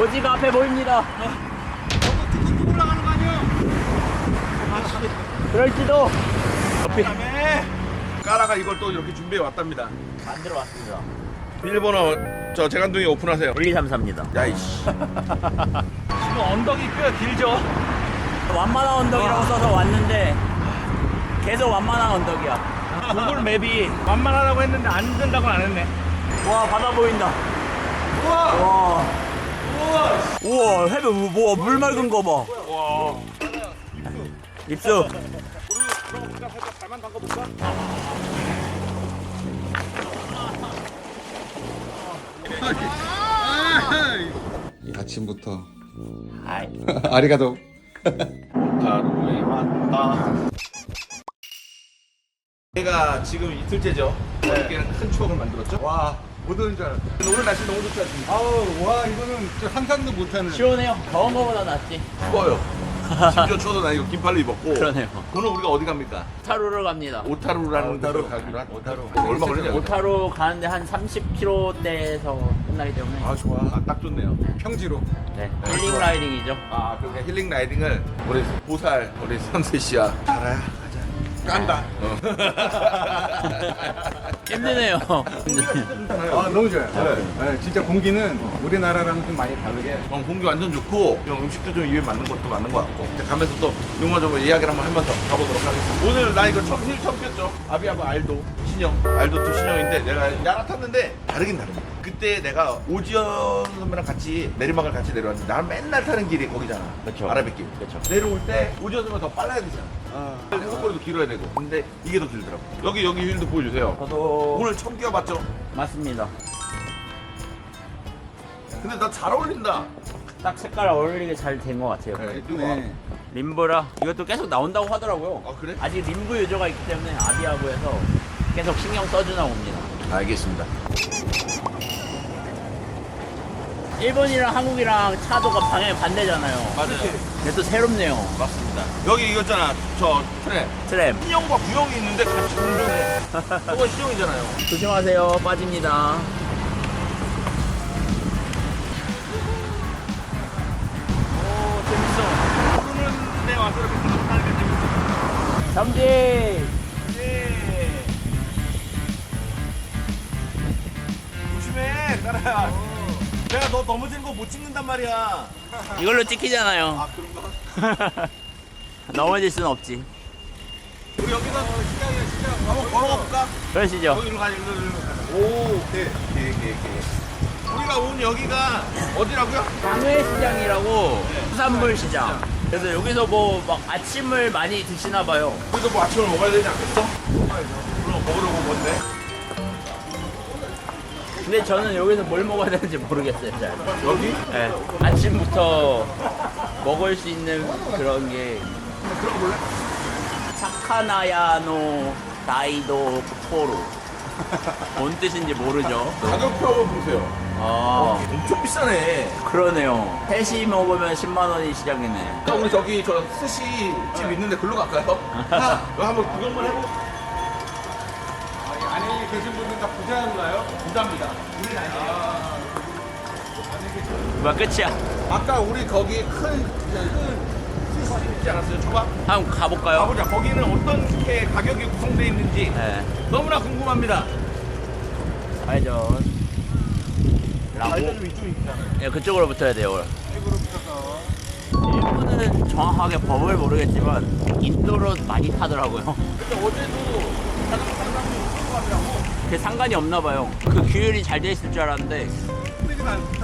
고지가 앞에 보입니다. 뚝뚝뚝 올라가는 거 아니야? 그럴지도. 그다음에 까라가 이걸 또 이렇게 준비해 왔답니다. 만들어 왔습니다. 비밀번호 저 재간둥이 오픈하세요. 1234입니다. 야이씨. 지금 언덕이 꽤 길죠? 완만한 언덕이라고 써서 왔는데 계속 완만한 언덕이야. 구글 맵이 만만하다고 했는데 안 된다고 안 했네. 와 바다 보인다. 우와. 와. 우와. 우와 해변 뭐물 맑은 거 봐. 와. 입수. 아침부터 아이. 아리가도 가루에 왔다. 제가 지금 이틀째죠. 어저께는 큰 추억을 만들었죠. 와 못 오는 줄 근데 오늘 날씨 너무 좋지 않습니까? 아우 와 이거는 저 상상도 못하는 시원해요. 더운 거보다 낫지. 추워요. 심지어 추워도 나 이거 긴팔로 입었고. 그러네요. 오늘 우리가 어디 갑니까? 타루를 갑니다. 오타루라는 오타루. 데로 가기로 한. 오타루. 얼마 걸리냐? 오타루 가는데 한 30km대에서 끝나기 때문에 아 좋아 아, 딱 좋네요. 평지로 네. 힐링 라이딩이죠. 아, 그러니까 힐링 라이딩을 우리 보살 우리 선세 씨야. 알아야 가자 깐다 어. 힘드네요. 아 너무 좋아요. 네, 진짜 공기는 우리나라랑 좀 많이 다르게. 어, 공기 완전 좋고 좀 음식도 좀 입에 맞는 것도 맞는 것 같고. 이제 가면서 또 용화적으로 이야기를 한번 하면서 가보도록 하겠습니다. 오늘 나 이거 처음 힐 처음 꼈죠? 아비아브 알도 신형. 알도 또 신형인데 내가 야라 탔는데 다르긴 다릅니다 그때 내가 오지연 선배랑 같이 내리막을 같이 내려왔는데 나는 맨날 타는 길이 거기잖아 그쵸. 아라뱃길 그쵸. 내려올 때 오지연 선배가 더 빨라야 되잖아 해석거리도 길어야 되고 근데 이게 더 길더라고 여기 여기 휠도 보여주세요 저도 오늘 처음 끼워봤죠? 맞습니다. 근데 나 잘 어울린다 딱 색깔 어울리게 잘 된 것 같아요. 네, 예쁘네 림브라 이것도 계속 나온다고 하더라고요. 아, 그래? 아직 림브 유저가 있기 때문에 아비아부에서 계속 신경 써주나 봅니다. 알겠습니다 일본이랑 한국이랑 차도가 방향이 반대잖아요. 맞아요 근데 또 새롭네요. 맞습니다. 여기 이거잖아. 저 트랩. 트램. 신형과 구형이 있는데 같이 공존해. 저건 신형이잖아요. 조심하세요. 빠집니다. 오 재밌어. 푸르는 데 와서 이렇게 생각하니까 재밌어. 잠지. 넘어지는 거 못 찍는단 말이야. 이걸로 찍히잖아요. 아 그런가? 넘어질 순 없지. 우리 여기서 시장이야 시장. 한번 걸어가 볼까? 그러시죠. 여기로 가, 여기로 가. 오, 오케이, 오케이, 오케이, 오케이. 우리가 온 여기가 어디라고요? 광회시장이라고 수산물 시장. 그래서 여기서 뭐 막 아침을 많이 드시나 봐요. 우리도 뭐 아침을 먹어야 되지 않겠어? 먹으려고 온 건데. 근데 저는 여기서 뭘 먹어야 되는지 모르겠어요. 잘. 여기? 네. 아침부터 먹을 수 있는 그런 게 들어볼래? 사카나야노 다이도 토로. 뭔 뜻인지 모르죠. 가격표 보세요. 아, 엄청 비싸네. 그러네요. 셋이 먹으면 10만 원이 시작이네. 자, 우리 저기 저 스시 집 있는데 글로 갈까요? 하, 한번 구경만 해보. 안에 분들 다 부자인가요? 부담니다. 우리는 아니에요. 뭐야 끝이야. 아까 우리 거기 큰, 큰 스시 있지 않았어요? 초밥? 한번 가볼까요? 가보자. 거기는 어떻게 가격이 구성되어 있는지 네. 너무나 궁금합니다. 좌회전. 라고. 있잖아요. 예, 그쪽으로 붙어야 돼요. 이쪽으로 붙어서 일본은 정확하게 법을 모르겠지만 인도로 많이 타더라고요. 근데 어제도 자전거 끌고 가더라고. 그게 상관이 없나 봐요. 그 규율이 잘 돼 있을 줄 알았는데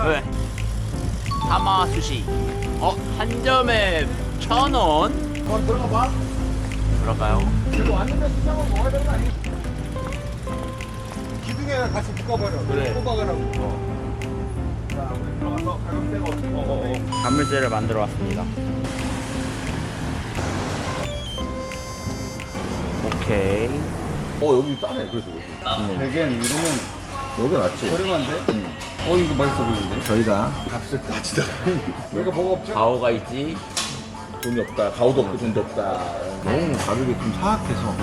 왜? 하마 수시. 어, 한 점에 천 원? 한번 들어가 봐. 그럴까요? 그리고 왔는데 한번 먹어야 되는 거 아니야? 기둥에 같이 묶어버려 그래. 뽑아가라고 자, 우리 들어가서 가격대가 어떻게 어, 어, 어. 간물쇠를 만들어 왔습니다. 오케이. 어, 여기 싸네. 그래서 여기. 대겐 이러면 여기 낫지. 저렴한데? 어 이거 맛있어 보이는데? 저희가 값을 따지다 여기가 뭐가 없죠? 가오가 있지. 돈이 없다 가오도 없고 돈도 없다 너무 가격이 좀 사악해서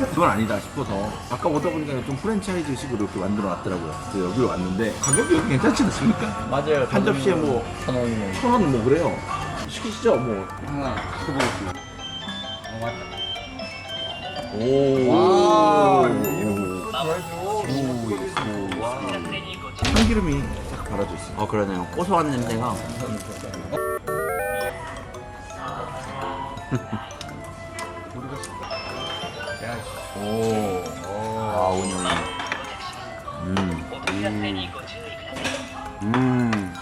그건 아니다 싶어서 아까 오다 보니까 좀 프랜차이즈식으로 이렇게 만들어 놨더라고요. 그래서 여기 왔는데 가격이 여기 괜찮지 않습니까? 맞아요. 한 접시에 뭐 천 원이면. 천원 뭐 그래요. 시키시죠 뭐. 하나 시켜보겠습니다. 어, 맞다. 오. 참기름이 딱 발라져 있어. 어 그러네요. 고소한 냄새가. 오. 아 오니 오니. 음. 음.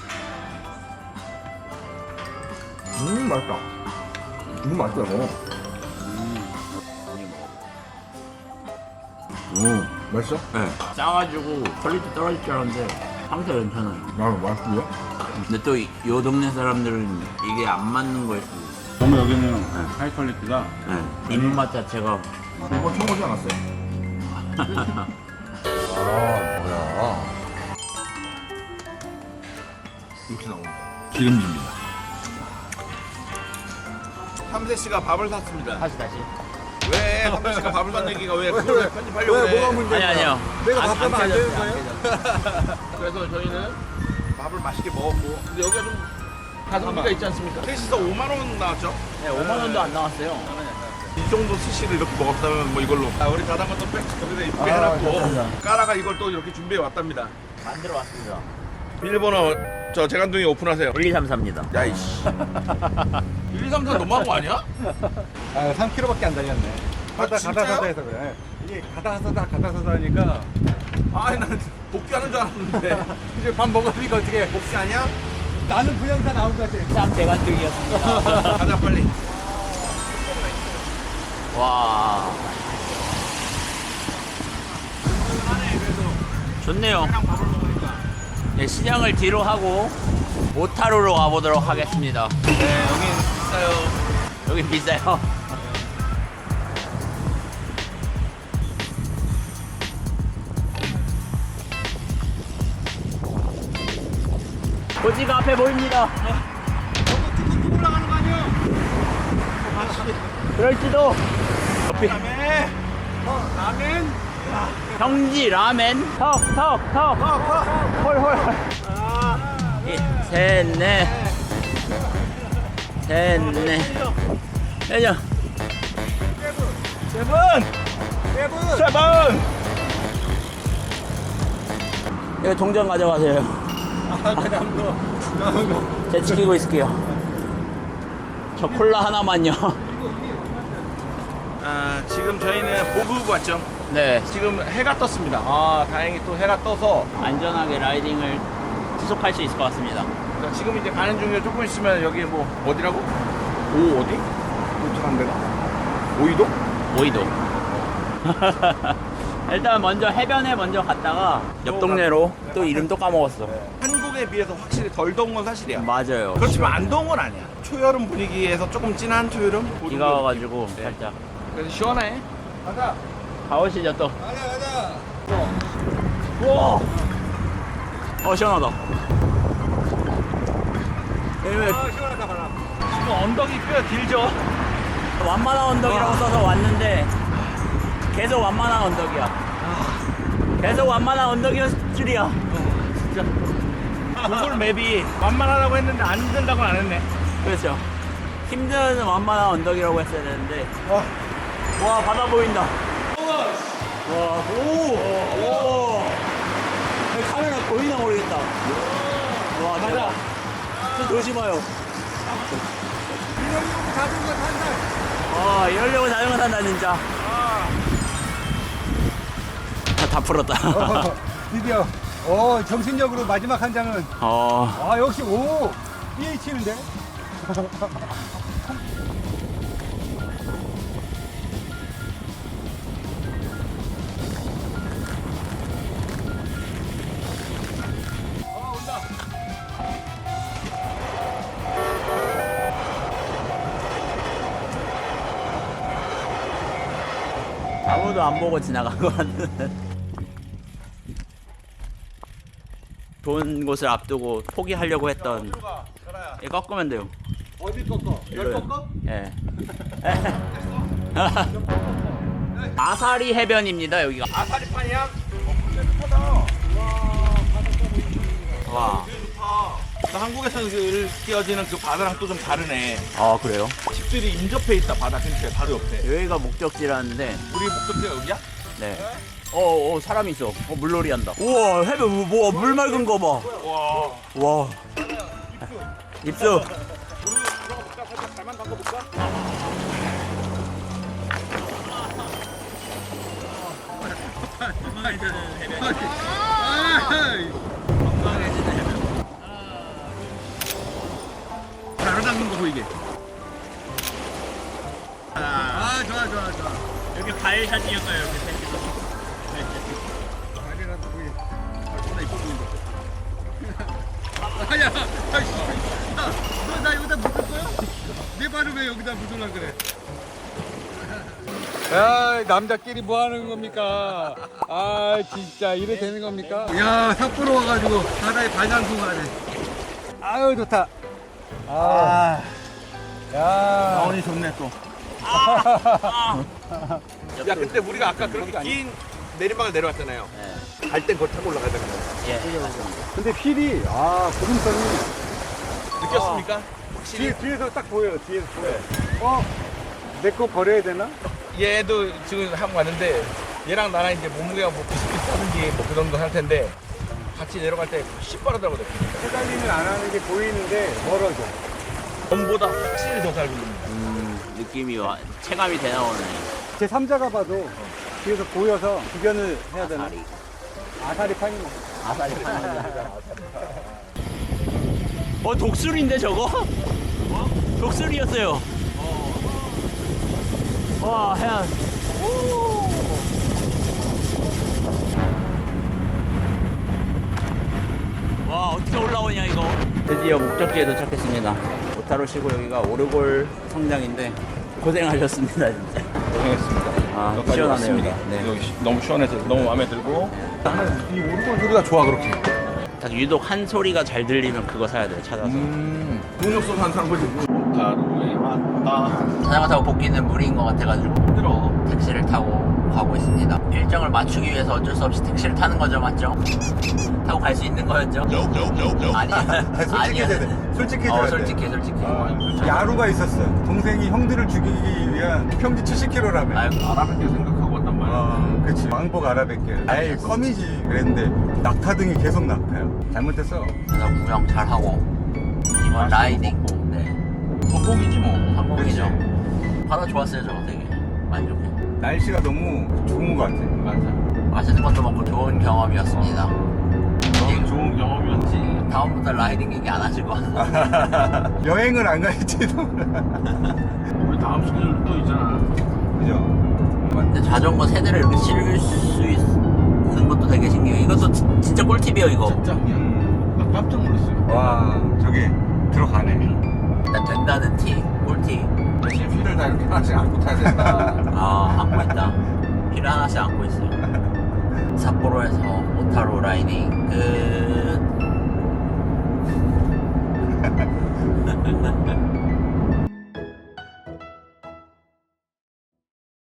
음 맛있다. 음 맛있다 이거. 음 맛있어? 네. 짜가지고 퀄리티 떨어질 줄 알았는데 상태 괜찮아요. 아 맛있고요. 근데 또 이 동네 사람들은 이게 안 맞는 거일 수도 있어요. 너무 여기는 하이 퀄리티가 네. 입맛 자체가 이거 처음 오지 않았어요? 아 뭐야? 이렇게 나온다. 기름집니다. 삼세 씨가 밥을 샀습니다. 다시 다시. 왜 삼세 씨가 밥을 얘기가 왜 그걸 편집하려고 왜, 그래? 뭐가 문제야? 아니 아니요. 내가 안- 바쁘면 안 안 되는 깨졌어요, 거예요? 그래서 저희는 밥을 맛있게 먹었고 근데 여기가 좀 가성비가 있지 않습니까? 셋이서 5만 원 나왔죠? 네, 5만 원도 안 나왔어요. 이 정도 스시를 이렇게 먹었다면 뭐 이걸로 아, 우리 자전거 또 백, 여기다 이쁘게 아, 해놨고 감사합니다. 까라가 이걸 또 이렇게 준비해 왔답니다 만들어 왔습니다. 비밀번호 저 재간둥이 오픈하세요 1234입니다. 야이씨 1, 2, 3, 4 너무한 거 아니야? 아, 3km밖에 안 달렸네. 가다 진짜요? 가다 서다 해서 그래. 이게 가다 서다 가다 서다 하니까 아니 난 복귀하는 줄 알았는데 이제 밥 먹으니까 어떻게? 복귀 아니야? 나는 다 나온 것 같아. 참 대관중이었습니다. 가자 빨리 와. 좋네요. 네, 시장을 뒤로 하고 모타루로 가보도록 하겠습니다. 네 여긴 비싸요 여기 비싸요. 고지가 앞에 보입니다. 뚝뚝뚝 올라가는 거 아니야? 그럴지도. 옆에 다음에 어, 라멘? 경지 라멘 턱 턱턱 홀홀 셋넷 셋넷 내려 세븐! 세븐! 세븐 이거 동전 가져가세요 아, 거. 남은 거. 제가 지키고 있을게요 저 콜라 하나만요 아 지금 저희는 보급 왔죠 네 지금 해가 떴습니다 아 다행히 또 해가 떠서 안전하게 라이딩을 지속할 수 있을 것 같습니다 자, 지금 이제 가는 중이에요 조금 있으면 여기 뭐 어디라고? 오 어디? 도착한 데가? 오이도? 오이도 일단 먼저 해변에 먼저 갔다가 옆 동네로 또 이름 또 까먹었어 한국에 비해서 확실히 덜 더운 건 사실이야. 맞아요. 그렇지만 안 더운 건 아니야. 초여름 분위기에서 조금 진한 초여름? 그 비가 와가지고 살짝. 그래서 시원해? 가자. 가오시죠 또. 가자, 가자. 우와! 어 시원하다. 왜냐면 아, 시원하다, 바람. 지금 언덕이 꽤 길죠? 완만한 언덕이라고 써서 왔는데 계속 완만한 언덕이야. 계속 완만한 언덕이었을 줄이야 구글 맵이 만만하다고 했는데 안 된다고는 안 했네. 그렇죠. 힘든 완만한 언덕이라고 했어야 되는데. 와. 와 바다 보인다. 와 오 오! 카메라 보이나 모르겠다. 와 가자 좀 조심해요 이러려고 자전거 탄다. 아 이러려고 자전거 탄다 진짜. 다, 다 풀었다. 어, 드디어. 어, 정신력으로 마지막 한 장은. 어 아, 역시, 오! PH인데? 아무도 안 보고 지나간 것 같은데 좋은 곳을 앞두고 포기하려고 했던 이 꺾으면 돼요 어디 꺾어? 열 일로요. 꺾어? 예. 아사리 해변입니다 여기가 아사리판이야? 어, 근데 좋다. 와. 좋다. 한국에서는 그 끼어지는 그 바다랑 또 좀 다르네. 아 그래요? 집들이 인접해 있다 바다 근처에 바로 옆에. 여기가 목적지라는데 우리 목적지가 여기야? 네. 어, 어 사람 있어. 어 물놀이 한다. 우와 해변 뭐물 맑은 거 봐. 와. 와. 입수. 바로 닦는 거 보이게. 아 좋아 좋아 좋아. 여기 발샷이었어요. 여기 다리라도 보이. 아 존나 이뻐 보인다. 아야, 아이씨, 야, 너나 여기다 묻을 거야? 내 발을 왜 여기다 묻으려 그래? 야, 남자끼리 뭐 하는 겁니까? 아, 진짜 이래 되는 겁니까? 야, 삿포로 와가지고 바다에 가네. 아유, 좋다. 아, 야. 나원이 좋네 또. 야 그때 우리가 아까 그렇게 긴 내리막을 내려왔잖아요. 네. 갈땐 그걸 타고 올라가야 되는 거야. 예. 근데 휠이, 아, 구름선이 느꼈습니까? 뒤, 뒤에서 딱 보여요. 뒤에서 보여. 어? 내 거 버려야 되나? 얘도 지금 한번 왔는데 얘랑 나랑 이제 몸무게가 뭐 비슷비슷하든지 뭐그 정도 상태인데 같이 내려갈 때 시빠르더라고 느끼니까. 페달링을 안 하는 게 보이는데 멀어져. 전보다 확실히 더 잘 굴립니다. 음, 느낌이 와, 체감이 돼 나오네. 제 3자가 봐도 뒤에서 보여서 구견을 해야 되나? 아사리. 아사리 판이 뭐. 아사리 어 독수리인데 저거? 어? 독수리였어요. 와 해안. 와 어떻게 올라오냐 이거. 드디어 목적지에 도착했습니다. 오타로 시고 여기가 오르골 성장인데 고생하셨습니다 진짜. 고생했습니다. 아 시원하네요 여기. 네. 여기 시- 너무 시원해서 너무 마음에 들고 나는 이 오르골 소리가 좋아 그렇게. 딱 유독 한 소리가 잘 들리면 그거 사야 돼요 찾아서. 음. 없어서 한 사람 거지. 오타루에 왔다. 자전거 타고 복귀는 무리인 것 같아가지고 힘들어 택시를 타고 가고 있습니다 일정을 맞추기 위해서 어쩔 수 없이 택시를 타는 거죠 맞죠? 타고 갈 수 있는 거였죠? 아니야 솔직해져야 돼. 솔직해져야 어 돼. 솔직해 솔직해 야루가 있었어요. 동생이 형들을 죽이기 위한 평지 70km라며. 아이고 알아뵙게 생각하고 왔단 말이야. 아, 그치. 왕복 알아뵙길. 아이, 껌이지. 그랬는데, 낙타등이 계속 낙타요. 잘못했어. 그래서 구경 잘하고 이번 라이딩 네 성공이지 뭐. 성공이죠 바다 좋았어요 저 되게 만족해 날씨가 너무 좋은 것 같아. 맞아. 맛있는 것도 먹고 좋은 경험이었습니다 너무 좋은 경험이었지. 다음부터 라이딩 얘기 안 하시고 여행을 안 갈지도 몰라. 우리 다음 스케줄 또 있잖아. 그죠? 근데 자전거 세대를 이렇게 실을 수 있는 것도 되게 신기해요 이것도 지- 진짜 꿀팁이에요 이거 짱이야. 나 깜짝 놀랐어요. 와, 저기, 들어가네. 된다는 티, 꿀티. 대신 휠을 다 이렇게 하나씩 안고 타야 된다. 아, 안고 있다. 피를 하나씩 안고 있어요. 삿포로에서 오타로 라이딩 끝.